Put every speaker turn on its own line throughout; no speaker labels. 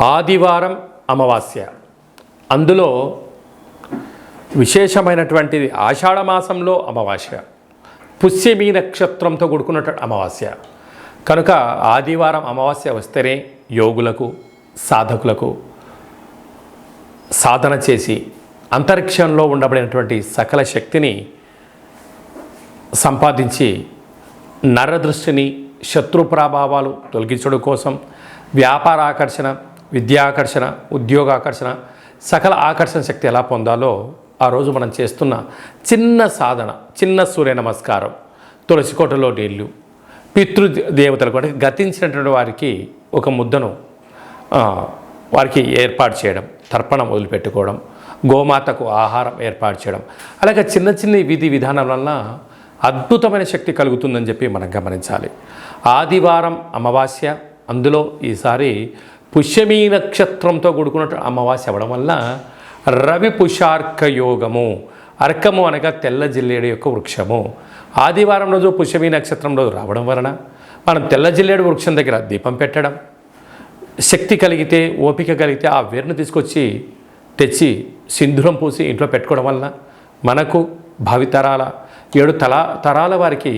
ఆదివారం అమావాస్య. అందులో విశేషమైనటువంటిది ఆషాఢ మాసంలో అమావాస్య. పుష్యమీ నక్షత్రంతో కూడుకున్నటువంటి అమావాస్య. కనుక ఆదివారం అమావాస్య వస్తేనే యోగులకు సాధకులకు సాధన చేసి అంతరిక్షంలో ఉండబడినటువంటి సకల శక్తిని సంపాదించి నరదృష్టిని శత్రు ప్రభావాలు తొలగించడం కోసం వ్యాపార ఆకర్షణ విద్యాకర్షణ ఉద్యోగాకర్షణ సకల ఆకర్షణ శక్తి ఎలా పొందాలో ఆ రోజు మనం చేస్తున్న చిన్న సాధన చిన్న సూర్య నమస్కారం తులసి కోటలో నీళ్ళు పితృ దేవతలు కూడా గతించినటువంటి వారికి ఒక ముద్దను వారికి ఏర్పాటు చేయడం తర్పణం వదిలిపెట్టుకోవడం గోమాతకు ఆహారం ఏర్పాటు చేయడం అలాగే చిన్న చిన్న విధి విధానం వలన అద్భుతమైన శక్తి కలుగుతుందని చెప్పి మనం గమనించాలి. ఆదివారం అమావాస్య అందులో ఈసారి పుష్యమీ నక్షత్రంతో కూడుకున్నట్టు అమావాస్య అవ్వడం వల్ల రవి పుషార్క యోగము అర్కము అనగా తెల్ల జిల్లేడు యొక్క వృక్షము. ఆదివారం రోజు పుష్యమీ నక్షత్రం రోజు రావడం వలన మనం తెల్ల జిల్లేడు వృక్షం దగ్గర దీపం పెట్టడం శక్తి కలిగితే ఓపిక కలిగితే ఆ వేరును తీసుకొచ్చి తెచ్చి సింధూరం పూసి ఇంట్లో పెట్టుకోవడం వలన మనకు భావితరాల ఏడు తలా తరాల వారికి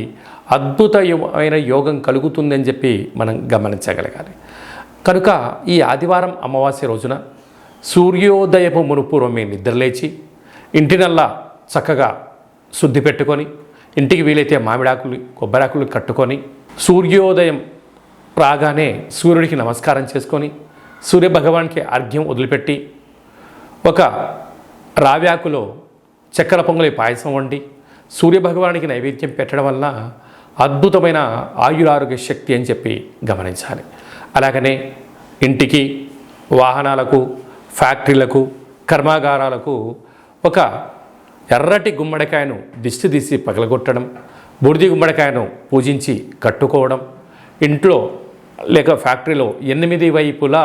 అద్భుతమైన యోగం కలుగుతుందని చెప్పి మనం గమనించగలగాలి. కనుక ఈ ఆదివారం అమావాస్య రోజున సూర్యోదయపు మునుపూర్వమే నిద్రలేచి ఇంటినల్లా చక్కగా శుద్ధి పెట్టుకొని ఇంటికి వీలైతే మామిడాకులు కొబ్బరాకులు కట్టుకొని సూర్యోదయం రాగానే సూర్యుడికి నమస్కారం చేసుకొని సూర్య భగవాన్కి అర్ఘ్యం వదిలిపెట్టి ఒక రావ్యాకులో చక్కెర పొంగలి పాయసం వండి సూర్యభగవానికి నైవేద్యం పెట్టడం వల్ల అద్భుతమైన ఆయురారోగ్య శక్తి అని చెప్పి గమనించాలి. అలాగనే ఇంటికి వాహనాలకు ఫ్యాక్టరీలకు కర్మాగారాలకు ఒక ఎర్రటి గుమ్మడికాయను దిష్టి తీసి పగలగొట్టడం బూడిది గుమ్మడికాయను పూజించి కట్టుకోవడం ఇంట్లో లేక ఫ్యాక్టరీలో ఎనిమిది వైపులా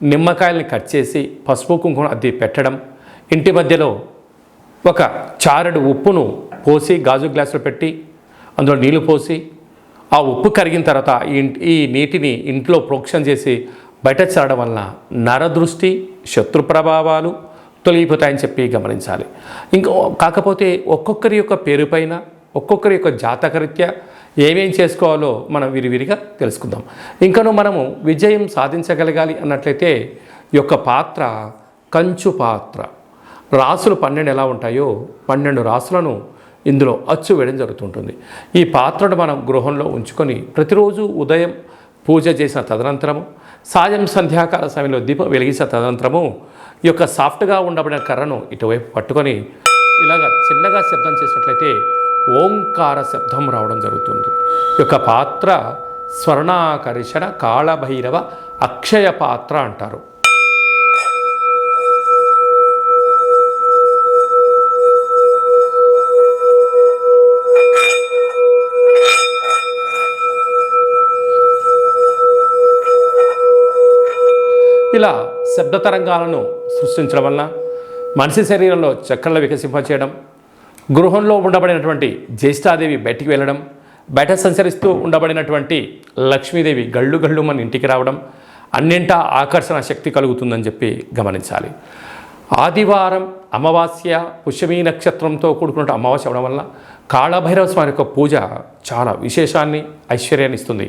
నిమ్మకాయల్ని కట్ చేసి పసుపు కుంకుమ అద్దె పెట్టడం ఇంటి మధ్యలో ఒక చారడు ఉప్పును పోసి గాజు గ్లాసులో పెట్టి అందులో నీళ్ళు పోసి ఆ ఉప్పు కరిగిన తర్వాత ఈ ఇంటి- ఈ నీటిని ఇంట్లో ప్రోక్షణ చేసి బయట చల్లడం వలన నరదృష్టి శత్రు ప్రభావాలు తొలగిపోతాయని చెప్పి గమనించాలి. ఇంకా కాకపోతే ఒక్కొక్కరి యొక్క పేరు పైన ఒక్కొక్కరి యొక్క జాతకరీత్యా ఏమేం చేసుకోవాలో మనం విరివిరిగా తెలుసుకుందాం. ఇంకను మనము విజయం సాధించగలగాలి అన్నట్లయితే ఈ యొక్క పాత్ర కంచు పాత్ర. రాసులు పన్నెండు ఎలా ఉంటాయో పన్నెండు రాసులను ఇందులో అచ్చు వేయడం జరుగుతుంటుంది. ఈ పాత్రను మనం గృహంలో ఉంచుకొని ప్రతిరోజు ఉదయం పూజ చేసిన తదనంతరము సాయం సంధ్యాకాల సమయంలో దీపం వెలిగించిన తదనంతరము ఈ యొక్క సాఫ్ట్గా ఉండబడిన కర్రను ఇటువైపు పట్టుకొని ఇలాగ చిన్నగా శబ్దం చేసినట్లయితే ఓంకార శబ్దం రావడం జరుగుతుంది. ఈ యొక్క పాత్ర స్వర్ణాకర్షణ కాళభైరవ అక్షయ పాత్ర అంటారు. ఇలా శబ్ద తరంగాలను సృష్టించడం వలన మనిషి శరీరంలో చక్కెరలు వికసింపచేయడం గృహంలో ఉండబడినటువంటి జ్యేష్ఠాదేవి బయటికి వెళ్ళడం బయట సంచరిస్తూ ఉండబడినటువంటి లక్ష్మీదేవి గళ్ళు గళ్ళు మన ఇంటికి రావడం అన్నింటా ఆకర్షణ శక్తి కలుగుతుందని చెప్పి గమనించాలి. ఆదివారం అమావాస్య పుష్యమీ నక్షత్రంతో కూడుకున్న అమావాస్య అవడం వల్ల కాళభైరవ స్వామి యొక్క పూజ చాలా విశేషాన్ని ఐశ్వర్యాన్ని ఇస్తుంది.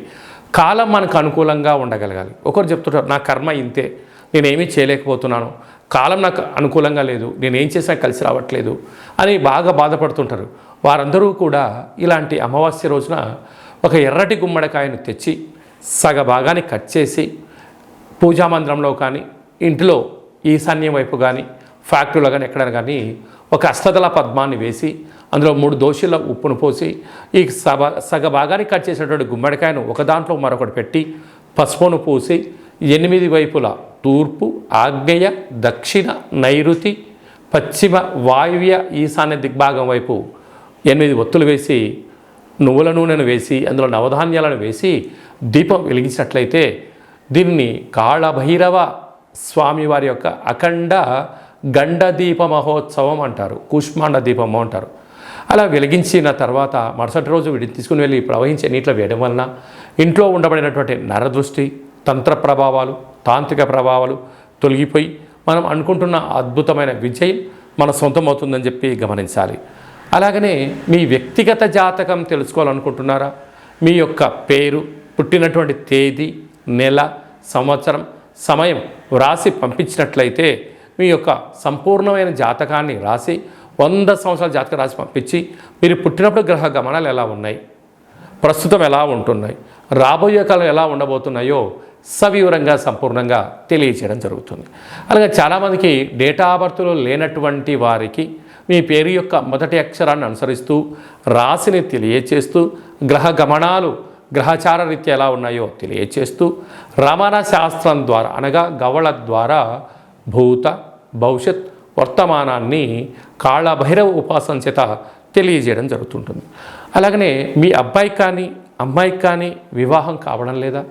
కాలం మనకు అనుకూలంగా ఉండగలగాలి. ఒకరు చెప్తుంటారు నా కర్మ ఇంతే నేనేమీ చేయలేకపోతున్నాను. కాలం నాకు అనుకూలంగా లేదు నేనేం చేసినా కలిసి రావట్లేదు అని బాగా బాధపడుతుంటారు. వారందరూ కూడా ఇలాంటి అమావాస్య రోజున ఒక ఎర్రటి గుమ్మడికాయను తెచ్చి సగ భాగాన్ని కట్ చేసి పూజా మందిరంలో కానీ ఇంటిలో ఈశాన్యం వైపు కానీ ఫ్యాక్టరీలో కానీ ఎక్కడ కానీ ఒక అష్టదళ పద్మాన్ని వేసి అందులో మూడు దోశల ఉప్పును పోసి ఈ సభ సగ భాగాన్ని కట్ చేసినటువంటి గుమ్మడికాయను ఒక దాంట్లో మరొకటి పెట్టి పసుపును పూసి ఎనిమిది వైపులా తూర్పు ఆగ్నేయ దక్షిణ నైరుతి పశ్చిమ వాయువ్య ఈశాన్య దిగ్భాగం వైపు ఎనిమిది ఒత్తులు వేసి నువ్వుల నూనెను వేసి అందులో నవధాన్యాలను వేసి దీపం వెలిగించినట్లయితే దీన్ని కాళభైరవ స్వామివారి యొక్క అఖండ గండ దీప మహోత్సవం అంటారు. కూష్మాండ దీపము అంటారు. అలా వెలిగించిన తర్వాత మరుసటి రోజు వీటిని తీసుకుని వెళ్ళి ప్రవహించే నీటిలో వేయడం వలన ఇంట్లో ఉండబడినటువంటి నరదృష్టి తంత్ర ప్రభావాలు తాంత్రిక ప్రభావాలు తొలగిపోయి మనం అనుకుంటున్న అద్భుతమైన విజయం మన సొంతమవుతుందని చెప్పి గమనించాలి. అలాగనే మీ వ్యక్తిగత జాతకం తెలుసుకోవాలనుకుంటున్నారా? మీ యొక్క పేరు పుట్టినటువంటి తేదీ నెల సంవత్సరం సమయం వ్రాసి పంపించినట్లయితే మీ యొక్క సంపూర్ణమైన జాతకాన్ని రాసి వంద సంవత్సరాల జాతక రాసి పంపించి మీరు పుట్టినప్పుడు గ్రహ గమనాలు ఎలా ఉన్నాయి? ప్రస్తుతం ఎలా ఉంటున్నాయి? రాబోయే కాలం ఎలా ఉండబోతున్నాయో సవివరంగా సంపూర్ణంగా తెలియచేయడం జరుగుతుంది. అలాగే చాలామందికి డేటా బర్త్లో లేనటువంటి వారికి మీ పేరు యొక్క మొదటి అక్షరాన్ని అనుసరిస్తూ రాశిని తెలియచేస్తూ గ్రహ గమనాలు గ్రహచార రీత్యా ఎలా ఉన్నాయో తెలియచేస్తూ రమణ శాస్త్రం ద్వారా అనగా గవళ ద్వారా భూత భవిష్యత్ వర్తమానాన్ని కాళభైరవ ఉపాసన చేత తెలియజేయడం జరుగుతుంటుంది. అలాగనే మీ అబ్బాయికి కానీ అమ్మాయికి కానీ వివాహం కావడం లేదా?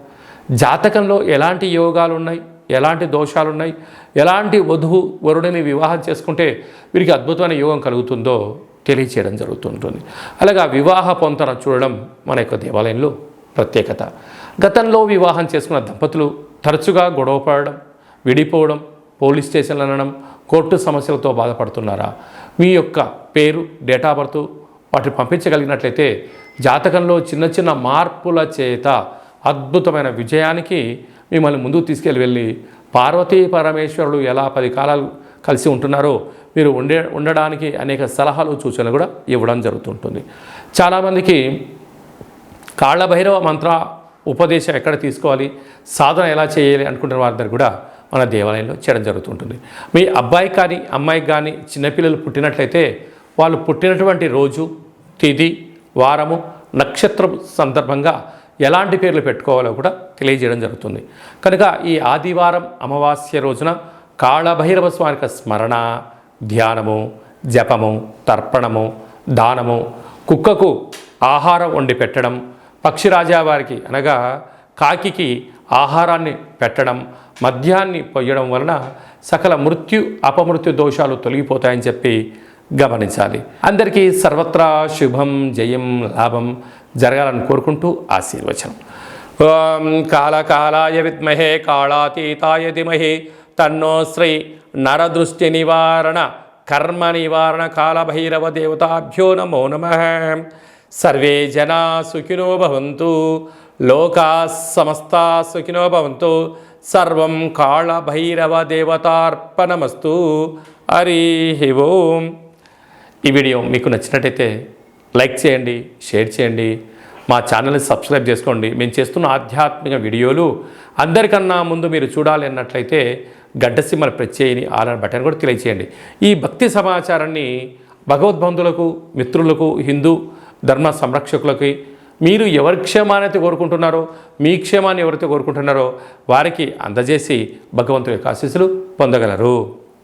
జాతకంలో ఎలాంటి యోగాలు ఉన్నాయి ఎలాంటి దోషాలు ఉన్నాయి ఎలాంటి వధువు వరుడిని వివాహం చేసుకుంటే వీరికి అద్భుతమైన యోగం కలుగుతుందో తెలియచేయడం జరుగుతుంటుంది. అలాగే ఆ వివాహ పొంతన చూడడం మన యొక్క దేవాలయంలో ప్రత్యేకత. గతంలో వివాహం చేసుకున్న దంపతులు తరచుగా గొడవ పడడం విడిపోవడం పోలీస్ స్టేషన్లు అనడం కోర్టు సమస్యలతో బాధపడుతున్నారా? మీ యొక్క పేరు డేట్ ఆఫ్ బర్త్ వాటిని పంపించగలిగినట్లయితే జాతకంలో చిన్న చిన్న మార్పుల చేత అద్భుతమైన విజయానికి మిమ్మల్ని ముందుకు తీసుకెళ్ళి వెళ్ళి పార్వతీ పరమేశ్వరుడు ఎలా పది కాలాలు కలిసి ఉంటున్నారో మీరు ఉండే ఉండడానికి అనేక సలహాలు సూచనలు కూడా ఇవ్వడం జరుగుతుంటుంది. చాలామందికి కాళ్ళభైరవ మంత్ర ఉపదేశం ఎక్కడ తీసుకోవాలి సాధన ఎలా చేయాలి అనుకుంటున్న వారందరూ కూడా మన దేవాలయంలో చేయడం జరుగుతుంటుంది. మీ అబ్బాయి కానీ అమ్మాయి కానీ చిన్నపిల్లలు పుట్టినట్లయితే వాళ్ళు పుట్టినటువంటి రోజు తిథి వారము నక్షత్రం సందర్భంగా ఎలాంటి పేర్లు పెట్టుకోవాలో కూడా తెలియజేయడం జరుగుతుంది. కనుక ఈ ఆదివారం అమావాస్య రోజున కాళభైరవ స్వామిక స్మరణ ధ్యానము జపము తర్పణము దానము కుక్కకు ఆహారం వండి పెట్టడం పక్షిరాజా వారికి అనగా కాకికి ఆహారాన్ని పెట్టడం మద్యాన్ని పొయ్యడం వలన సకల మృత్యు అపమృత్యు దోషాలు తొలగిపోతాయని చెప్పి గమనించాలి. అందరికీ సర్వత్రా శుభం జయం లాభం జరగాలని కోరుకుంటూ ఆశీర్వచనం. ఓం కాలకాలాయ విద్మహే కాళాతీతాయ ధిమహి తన్నో శ్రీ నరదృష్టి నివారణ కర్మ నివారణ కాలభైరవ దేవతాభ్యో నమో నమ. సర్వే జనా సుఖినో భవంతు లోకా సమస్తా సుఖినో భవంతు సర్వం కాళభైరవ దేవతార్పణమస్తు హరి ఓం. ఈ వీడియో మీకు నచ్చినట్టయితే లైక్ చేయండి షేర్ చేయండి మా ఛానల్ని సబ్స్క్రైబ్ చేసుకోండి. మేము చేస్తున్న ఆధ్యాత్మిక వీడియోలు అందరికన్నా ముందు మీరు చూడాలి అన్నట్లయితే గడ్డసిమ్మల ప్రత్యేయని ఆలన బటన్ కూడా తెలియచేయండి. ఈ భక్తి సమాచారాన్ని భగవద్బంధులకు మిత్రులకు హిందూ ధర్మ సంరక్షకులకి మీరు ఎవరి క్షేమానైతే కోరుకుంటున్నారో మీ క్షేమాన్ని ఎవరైతే కోరుకుంటున్నారో వారికి అందజేసి భగవంతుడి యొక్క ఆశీస్సులు పొందగలరు.